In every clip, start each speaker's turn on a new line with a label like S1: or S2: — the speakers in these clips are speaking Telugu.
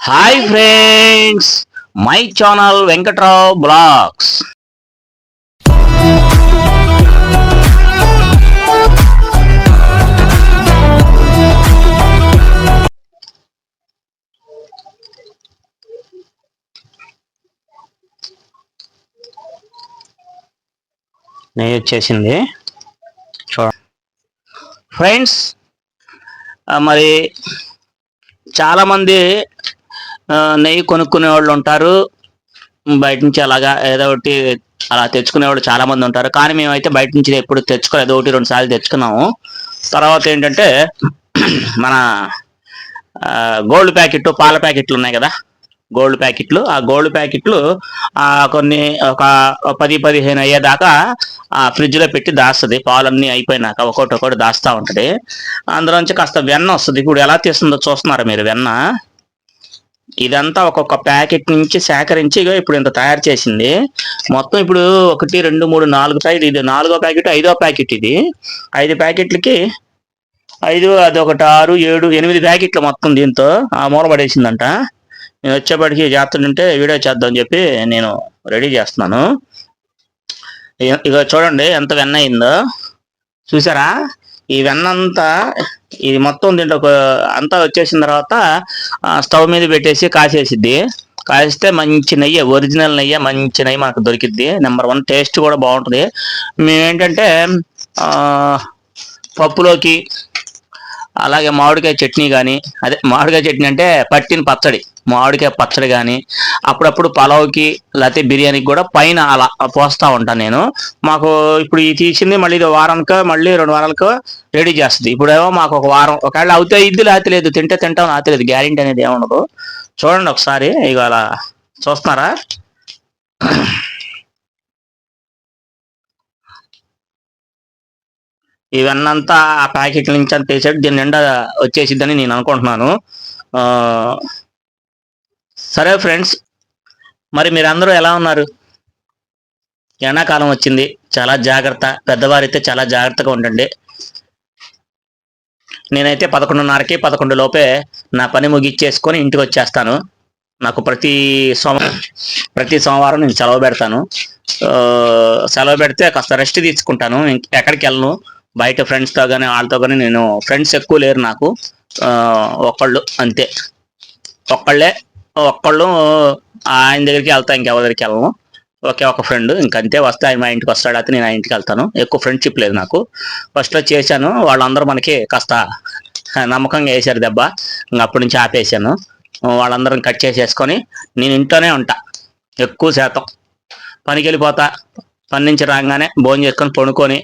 S1: Hi friends my channel Venkatrao vlogs నెయ్యి వచ్చేసింది చూడ ఫ్రెండ్స్ మరి చాలామంది నెయ్యి కొనుక్కునే వాళ్ళు ఉంటారు. బయట నుంచి అలాగా ఏదో ఒకటి అలా తెచ్చుకునే వాళ్ళు చాలా మంది ఉంటారు. కానీ మేమైతే బయట నుంచి ఎప్పుడు తెచ్చుకోలేదు. ఒకటి రెండు సార్లు తెచ్చుకున్నాము. తర్వాత ఏంటంటే మన గోల్డ్ ప్యాకెట్ పాల ప్యాకెట్లు ఉన్నాయి కదా. గోల్డ్ ప్యాకెట్లు. ఆ గోల్డ్ ప్యాకెట్లు ఆ కొన్ని ఒక పది పదిహేను అయ్యేదాకా ఆ ఫ్రిడ్జ్లో పెట్టి దాస్తుంది. పాలన్నీ అయిపోయినాక ఒకటి ఒకటి దాస్తా ఉంటది. అందులోంచి కాస్త వెన్న వస్తుంది. ఇప్పుడు ఎలా తీస్తుందో చూస్తున్నారా మీరు వెన్న? ఇదంతా ఒక్కొక్క ప్యాకెట్ నుంచి సేకరించి ఇగో ఇప్పుడు ఇంత తయారు చేసింది. మొత్తం ఇప్పుడు ఒకటి రెండు మూడు నాలుగు ప్యాకెట్ ఇది నాలుగో ప్యాకెట్ ఐదో ప్యాకెట్ ఇది. ఐదు ప్యాకెట్లకి ఐదు అది ఒకటి ఆరు ఏడు ఎనిమిది ప్యాకెట్లు మొత్తం దీంతో ఆ మూల పడేసిందంట. నేను వచ్చేప్పటికి చేస్తుంటే వీడియో చేద్దాం చెప్పి నేను రెడీ చేస్తున్నాను. ఇక ఇగో చూడండి ఎంత వెన్న అయిందో. చూసారా? ఈ వెన్న అంతా ఇది మొత్తం దీంట్లో అంతా వచ్చేసిన తర్వాత స్టవ్ మీద పెట్టేసి కాసేసిద్ది. కాసిస్తే మంచి నెయ్యి ఒరిజినల్ నెయ్యి మంచి నెయ్యి మనకు దొరికిద్ది. నెంబర్ వన్ టేస్ట్ కూడా బాగుంటుంది. మేమేంటంటే ఆ, పప్పులోకి అలాగే మామిడికాయ చట్నీ కానీ అదే మామిడికాయ చట్నీ అంటే పట్టిన పచ్చడి. మామిడికాయ పచ్చడి కానీ అప్పుడప్పుడు పలావ్కి లేకపోతే బిర్యానీకి కూడా పైన అలా పోస్తూ ఉంటాను నేను. మాకు ఇప్పుడు ఈ తీసింది మళ్ళీ ఇది వారానికి మళ్ళీ రెండు వారాలకు రెడీ చేస్తుంది. ఇప్పుడేమో మాకు ఒక వారం ఒకవేళ అవుతే ఇద్దు లేదు తింటే తింటాం లేకపోతే లేదు గ్యారెంటీ అనేది ఏముండదు చూడండి ఒకసారి ఇక అలా చూస్తున్నారా? ఇవన్నంతా ఆ ప్యాకెట్ల నుంచి అంత వేసాడు దీని నిండా వచ్చేసిద్దని నేను అనుకుంటున్నాను. సరే ఫ్రెండ్స్ మరి మీరందరూ ఎలా ఉన్నారు? ఎండాకాలం వచ్చింది చాలా జాగ్రత్త పెద్దవారైతే చాలా జాగ్రత్తగా ఉండండి. నేనైతే పదకొండున్నరకి పదకొండు లోపే నా పని ముగిచ్చేసుకొని ఇంటికి వచ్చేస్తాను. నాకు ప్రతి సోమ ప్రతి సోమవారం నేను సెలవు పెడతాను. సెలవు పెడితే కాస్త రెస్ట్ తీసుకుంటాను. ఎక్కడికి వెళ్ళను. బయట ఫ్రెండ్స్తో కానీ వాళ్ళతో కానీ నేను ఫ్రెండ్స్ ఎక్కువ లేరు నాకు. ఒకళ్ళు ఒక్కళ్ళు అంతే. ఒక్కళ్ళే ఒక్కళ్ళు ఆయన దగ్గరికి వెళ్తా ఇంకెవరి దగ్గరికి వెళ్ళను. ఒకే ఒక ఫ్రెండ్. ఇంకంతే వస్తే ఆయన మా ఇంటికి వస్తాడు అయితే నేను ఆ ఇంటికి వెళ్తాను. ఎక్కువ ఫ్రెండ్షిప్ లేదు నాకు. ఫస్ట్లో చేశాను వాళ్ళందరూ మనకి కాస్త నమ్మకంగా వేశారు దెబ్బ. అప్పటి నుంచి ఆపేసాను వాళ్ళందరం కట్ చేసేసుకొని నేను ఇంట్లోనే ఉంటా. ఎక్కువ శాతం. పనికి వెళ్ళిపోతా పని నుంచి రాగానే భోజనం చేసుకొని పడుకొని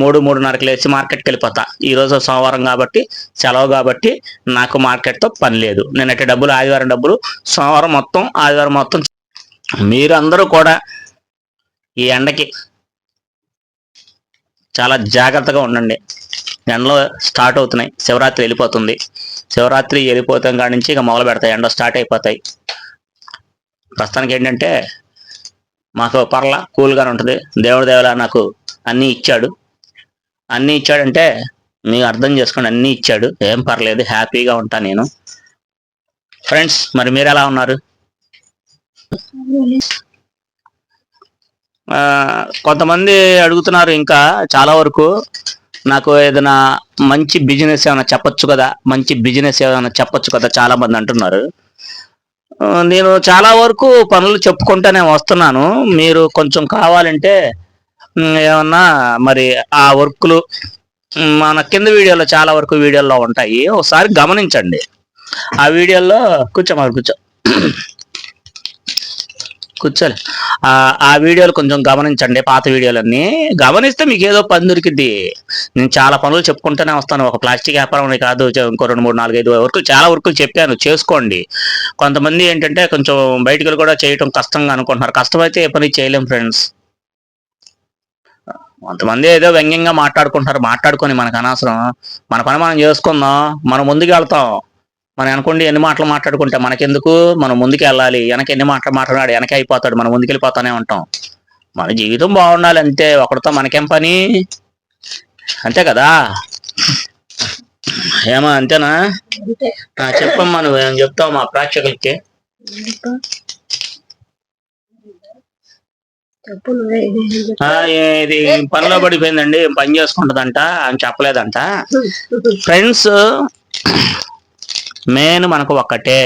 S1: మూడు మూడున్నరకు లేచి మార్కెట్కి వెళ్ళిపోతా. ఈరోజు సోమవారం కాబట్టి సెలవు కాబట్టి నాకు మార్కెట్తో పని లేదు. నేనైతే డబ్బులు ఆదివారం డబ్బులు సోమవారం మొత్తం ఆదివారం మొత్తం మీరందరూ కూడా ఈ ఎండకి చాలా జాగ్రత్తగా ఉండండి. ఎండలు స్టార్ట్ అవుతున్నాయి. శివరాత్రి వెళ్ళిపోతుంది. శివరాత్రి వెళ్ళిపోతాం కాడి నుంచి ఇక మొదలు పెడతాయి. ఎండ స్టార్ట్ అయిపోతాయి. ప్రస్తుతానికి ఏంటంటే మాకు పర్ల కూల్గానే ఉంటుంది. దేవుడి దేవల నాకు అన్నీ ఇచ్చాడు. అన్నీ ఇచ్చాడంటే మీరు అర్థం చేసుకోండి అన్నీ ఇచ్చాడు. ఏం పర్లేదు హ్యాపీగా ఉంటా నేను. ఫ్రెండ్స్ మరి మీరు ఎలా ఉన్నారు? కొంతమంది అడుగుతున్నారు ఇంకా చాలా వరకు నాకు ఏదైనా మంచి బిజినెస్ ఏమైనా చెప్పొచ్చు కదా? మంచి బిజినెస్ ఏమైనా చెప్పొచ్చు కదా? చాలా మంది అంటున్నారు. నేను చాలా వరకు పనులు చెప్పుకుంటూనే వస్తున్నాను. మీరు కొంచెం కావాలంటే ఏమన్నా మరి ఆ వర్క్లు మన కింద వీడియోలో చాలా వరకు వీడియోల్లో ఉంటాయి. ఒకసారి గమనించండి. ఆ వీడియోలో కూర్చో మరి కూర్చో. కూర్చోలే. ఆ వీడియోలు కొంచెం గమనించండి పాత వీడియోలన్నీ. గమనిస్తే మీకు ఏదో పని దొరికిద్ది. నేను చాలా పనులు చెప్పుకుంటూనే వస్తాను. ఒక ప్లాస్టిక్ వ్యాపారం అని కాదు ఇంకో రెండు మూడు నాలుగు ఐదు వర్కులు చాలా వర్కులు చెప్పాను. చేసుకోండి. కొంతమంది ఏంటంటే కొంచెం బయటికి వెళ్ళి కూడా చేయటం కష్టంగా అనుకుంటున్నారు. కష్టమైతే ఏ పని చేయలేం ఫ్రెండ్స్. కొంతమంది ఏదో వ్యంగ్యంగా మాట్లాడుకుంటారు మాట్లాడుకొని మనకు అనవసరం. మన పని మనం చేసుకుందాం. మనం ముందుకు వెళ్తాం. మనం అనుకోండి ఎన్ని మాటలు మాట్లాడుకుంటే మనకెందుకు? మనం ముందుకు వెళ్ళాలి. వెనక ఎన్ని మాటలు మాట్లాడాడు వెనక అయిపోతాడు. మనం ముందుకు వెళ్ళిపోతానే ఉంటాం. మన జీవితం బాగుండాలి అంతే. ఒకరితో మనకేం పని? అంతే కదా? ఏమా అంతేనా? చెప్పమ్మా నువ్వేం. చెప్తావు మా ప్రేక్షకులకి?
S2: ఇది
S1: పనిలో పడిపోయిందండి. పని చేసుకుంటదంట? అని చెప్పలేదంట. ఫ్రెండ్స్ మెయిన్ మనకు ఒక్కటే.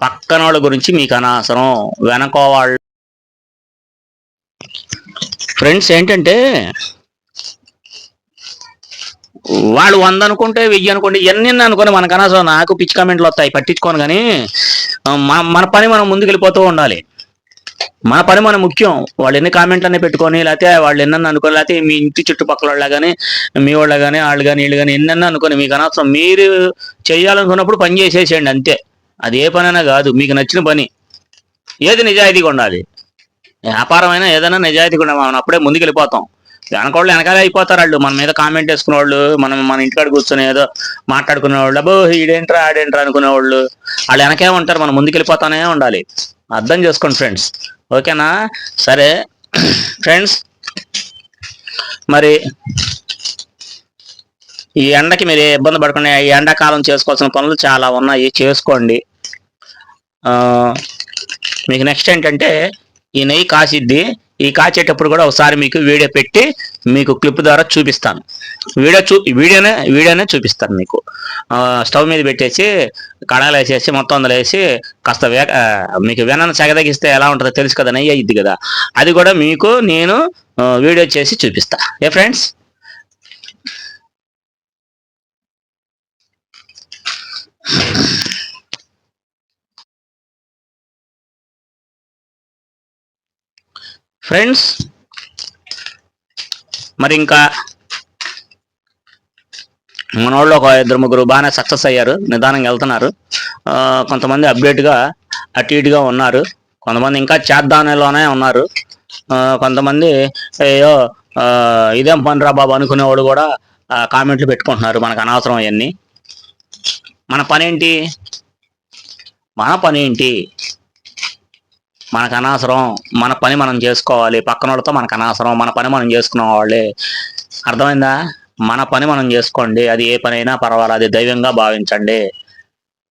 S1: పక్కన వాళ్ళ గురించి మీకు అనవసరం. వెనక వాళ్ళు ఫ్రెండ్స్ ఏంటంటే వాళ్ళు వంద అనుకుంటే వెయ్యి అనుకోండి ఎన్ని అనుకోని మనకు అనవసరం. నాకు పిచ్చి కామెంట్లు వస్తాయి పట్టించుకోను కానీ మన మన పని మనం ముందుకు వెళ్ళిపోతూ ఉండాలి. మన పని మన ముఖ్యం. వాళ్ళు ఎన్ని కామెంట్లు అన్నీ పెట్టుకొని లేకపోతే వాళ్ళు ఎన్నన్నా అనుకోని లేకపోతే మీ ఇంటి చుట్టుపక్కల వాళ్ళ కానీ మీ వాళ్ళ కానీ వాళ్ళు కానీ వీళ్ళు కానీ ఎన్నన్నా అనుకోని మీకు అనవసరం. మీరు చేయాలనుకున్నప్పుడు పని చేసేసేయండి అంతే. అది ఏ పనైనా కాదు మీకు నచ్చిన పని. ఏది నిజాయితీగా ఉండాలి. వ్యాపారం అయినా ఏదైనా నిజాయితీగా ఉండాలి. మనం అప్పుడే ముందుకు వెళ్ళిపోతాం వెనకోళ్ళు వెనకాలే అయిపోతారు వాళ్ళు. మన మీద కామెంట్ వేసుకునే వాళ్ళు మనం మన ఇంటికాడ కూర్చొని ఏదో మాట్లాడుకునే వాళ్ళు అబ్బో ఈడేంట్రా ఆడేంట్రా అనుకునే వాళ్ళు వాళ్ళు వెనకే ఉంటారు మనం ముందుకెళ్ళిపోతానే ఉండాలి. అర్థం చేసుకోండి ఫ్రెండ్స్ ఓకేనా సరే. ఫ్రెండ్స్ మరి ఈ ఎండకి మీరు ఇబ్బంది పడకుండా ఈ ఎండాకాలం చేసుకోవాల్సిన పనులు చాలా ఉన్నాయి. చేసుకోండి. ఆ, మీకు నెక్స్ట్ ఏంటంటే ఈ నెయ్యి కాసిద్ది. ఈ కాచేటప్పుడు కూడా ఒకసారి మీకు వీడియో పెట్టి మీకు క్లిప్ ద్వారా చూపిస్తాను. వీడియో చూ వీడియోనే వీడియోనే చూపిస్తాను మీకు. స్టవ్ మీద పెట్టేసి కడాయిలు వేసేసి మొత్తం అందులో వేసి కాస్త వే మీకు వెనన సెగదగిస్తే ఎలా ఉంటుందో తెలుసు కదా నెయ్యి అయ్యిద్ది కదా. అది కూడా మీకు నేను వీడియో చేసి చూపిస్తా. ఏ ఫ్రెండ్స్? ఫ్రెండ్స్ మరి ఇంకా మన వాళ్ళు ఒక ఇద్దరు ముగ్గురు బాగానే సక్సెస్ అయ్యారు నిదానంగా వెళ్తున్నారు. కొంతమంది అప్డేట్గా అటు ఇటుగా ఉన్నారు. కొంతమంది ఇంకా చేద్దానేలోనే ఉన్నారు. కొంతమంది అయ్యో ఇదేం పనిరా బాబు అనుకునేవాడు కూడా కామెంట్లు పెట్టుకుంటున్నారు మనకు అనవసరం అవన్నీ మన పని ఏంటి మన పని ఏంటి మనకు అనవసరం మన పని మనం చేసుకోవాలి. పక్కన వాళ్ళతో మనకు అనవసరం మన పని మనం చేసుకునే వాళ్ళే. అర్థమైందా? మన పని మనం చేసుకోండి. అది ఏ పని అయినా పర్వాలేదు అది దైవంగా భావించండి.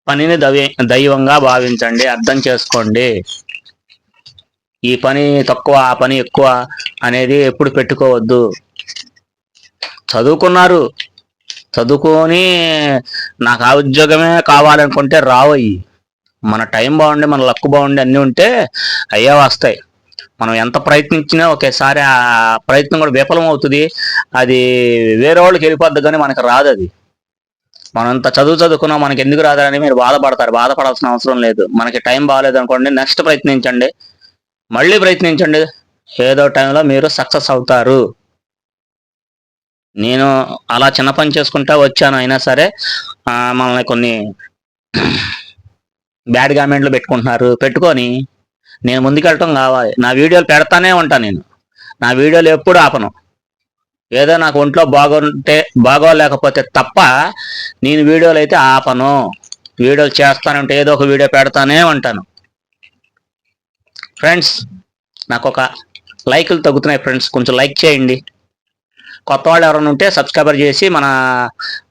S1: పనిని దైవ దైవంగా భావించండి. అర్థం చేసుకోండి. ఈ పని తక్కువ ఆ పని ఎక్కువ అనేది ఎప్పుడు పెట్టుకోవద్దు. చదువుకున్నారు. చదువుకొని నాకు ఆ ఉద్యోగమే కావాలనుకుంటే రావయ్యి. మన టైం బాగుండి మన లక్ బాగుండి అన్నీ ఉంటే అయ్యే వస్తాయి. మనం ఎంత ప్రయత్నించినా ఒకేసారి ఆ ప్రయత్నం కూడా విఫలం అవుతుంది. అది వేరే వాళ్ళకి వెళ్ళిపోద్ది కానీ మనకు రాదు అది. మనం ఎంత చదువు చదువుకున్నా మనకి ఎందుకు రాదని మీరు బాధపడతారు. బాధపడాల్సిన అవసరం లేదు. మనకి టైం బాగాలేదు అనుకోండి నెక్స్ట్ ప్రయత్నించండి. మళ్ళీ ప్రయత్నించండి. ఏదో టైంలో మీరు సక్సెస్ అవుతారు. నేను అలా చిన్న పని చేసుకుంటా వచ్చాను. అయినా సరే మనల్ని కొన్ని బ్యాడ్ కామెంట్లు పెట్టుకుంటున్నారు. పెట్టుకొని నేను ముందుకెళ్ళటం కావాలి. నా వీడియోలు పెడతానే ఉంటాను నేను. నా వీడియోలు ఎప్పుడు ఆపను. ఏదో నాకు ఒంట్లో బాగుంటే బాగోలేకపోతే తప్ప నేను వీడియోలు అయితే ఆపను. వీడియోలు చేస్తానంటే ఏదో ఒక వీడియో పెడతానే ఉంటాను. ఫ్రెండ్స్ నాకు ఒక లైకులు తగ్గుతున్నాయి ఫ్రెండ్స్. కొంచెం లైక్ చేయండి. కొత్త వాళ్ళు ఎవరైనా ఉంటే సబ్స్క్రైబర్ చేసి మన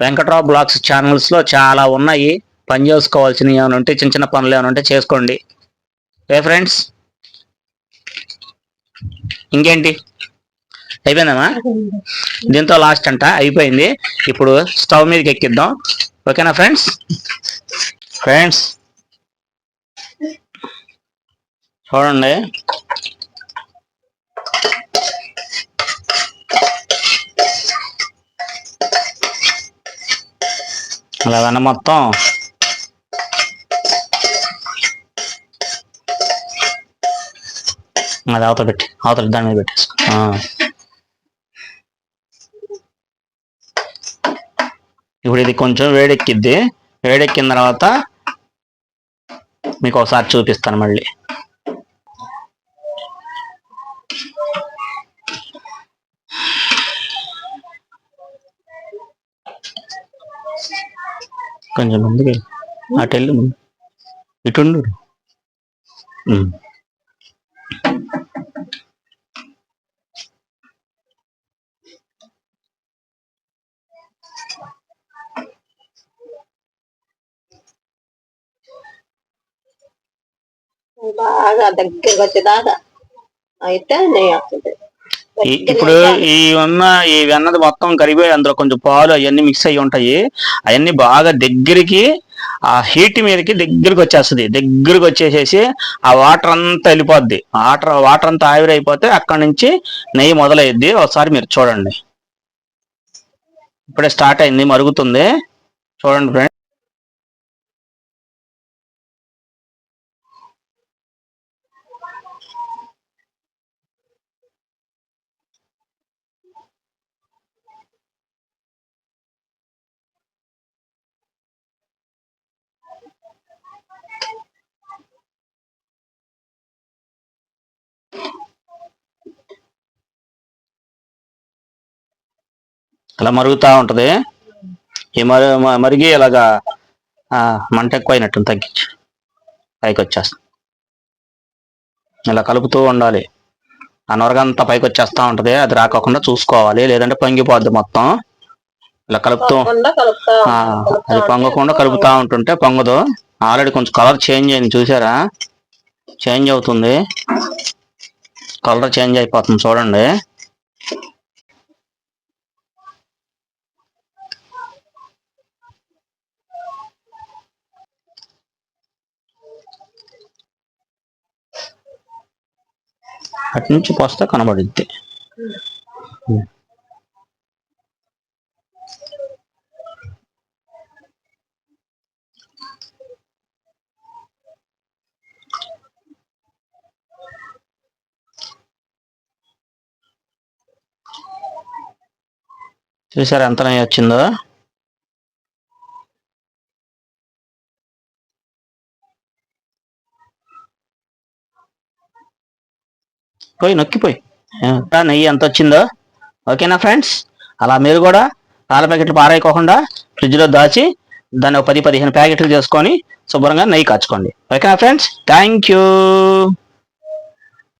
S1: వెంకట్రావు బ్లాగ్స్ ఛానల్స్లో చాలా ఉన్నాయి. పని చేసుకోవాల్సినవి ఏమైనా ఉంటే చిన్న చిన్న పనులు ఏమైనా ఉంటే చేసుకోండి. ఏ ఫ్రెండ్స్? ఇంకేంటి? అయిపోయిందమ్మా? దీంతో లాస్ట్ అంట అయిపోయింది. ఇప్పుడు స్టవ్ మీదకి ఎక్కిద్దాం. ఓకేనా ఫ్రెండ్స్? ఫ్రెండ్స్ చూడండి. అలా వెన్న మొత్తం. అది అవతల పెట్టి అవతల దాని మీద పెట్టేసి. ఇప్పుడు ఇది కొంచెం వేడెక్కిద్ది. వేడెక్కిన తర్వాత మీకు ఒకసారి చూపిస్తాను మళ్ళీ. కొంచెం ముందుకు అటు వెళ్ళి ఇటుండు
S2: బాగా దగ్గరకు వచ్చేదాకా అయితే నెయ్యి వస్తుంది.
S1: ఈ- ఇప్పుడు ఈ ఉన్న ఈ వెన్నది మొత్తం కరిగిపోయి అందులో కొంచెం పాలు అవన్నీ మిక్స్ అయ్యి ఉంటాయి. అవన్నీ బాగా దగ్గరికి ఆ హీట్ మీదకి దగ్గరికి వచ్చేస్తుంది. దగ్గరికి వచ్చేసేసి ఆ వాటర్ అంతా వెళ్ళిపోద్ది. వాటర్ వాటర్ అంతా ఆవిరి అయిపోతే అక్కడ నుంచి నెయ్యి మొదలైద్ది. ఒకసారి మీరు చూడండి. ఇప్పుడే స్టార్ట్ అయింది మరుగుతుంది. చూడండి ఫ్రెండ్ అలా మరుగుతా ఉంటది. ఈ మరి మరిగి ఇలాగా ఆ, మంట ఎక్కువ అయినట్టు తగ్గించు పైకి వచ్చేస్తా ఇలా కలుపుతూ ఉండాలి. ఆ నొరగంతా పైకి వచ్చేస్తా ఉంటది. అది రాకోకుండా చూసుకోవాలి. లేదంటే పొంగిపోద్ది మొత్తం. ఇలా కలుపుతూ అది పొంగకుండా కలుపుతా ఉంటుంటే పొంగదు. ఆల్రెడీ కొంచెం కలర్ చేంజ్ అయింది చూసారా? చేంజ్ అవుతుంది. కలర్ చేంజ్ అయిపోతుంది చూడండి. అటు నుంచి పోస్తే కనబడుద్ది. చూసారు ఎంత నయ్యి వచ్చిందో? పోయి నొక్కిపోయి. నెయ్యి ఎంత వచ్చిందో. ఓకేనా ఫ్రెండ్స్? అలా మీరు కూడా పాల ప్యాకెట్లు పారేయకోకుండా ఫ్రిడ్జ్లో దాచి దాన్ని ఒక పది పదిహేను ప్యాకెట్లు చేసుకొని శుభ్రంగా నెయ్యి కాచుకోండి. ఓకేనా ఫ్రెండ్స్? Thank you.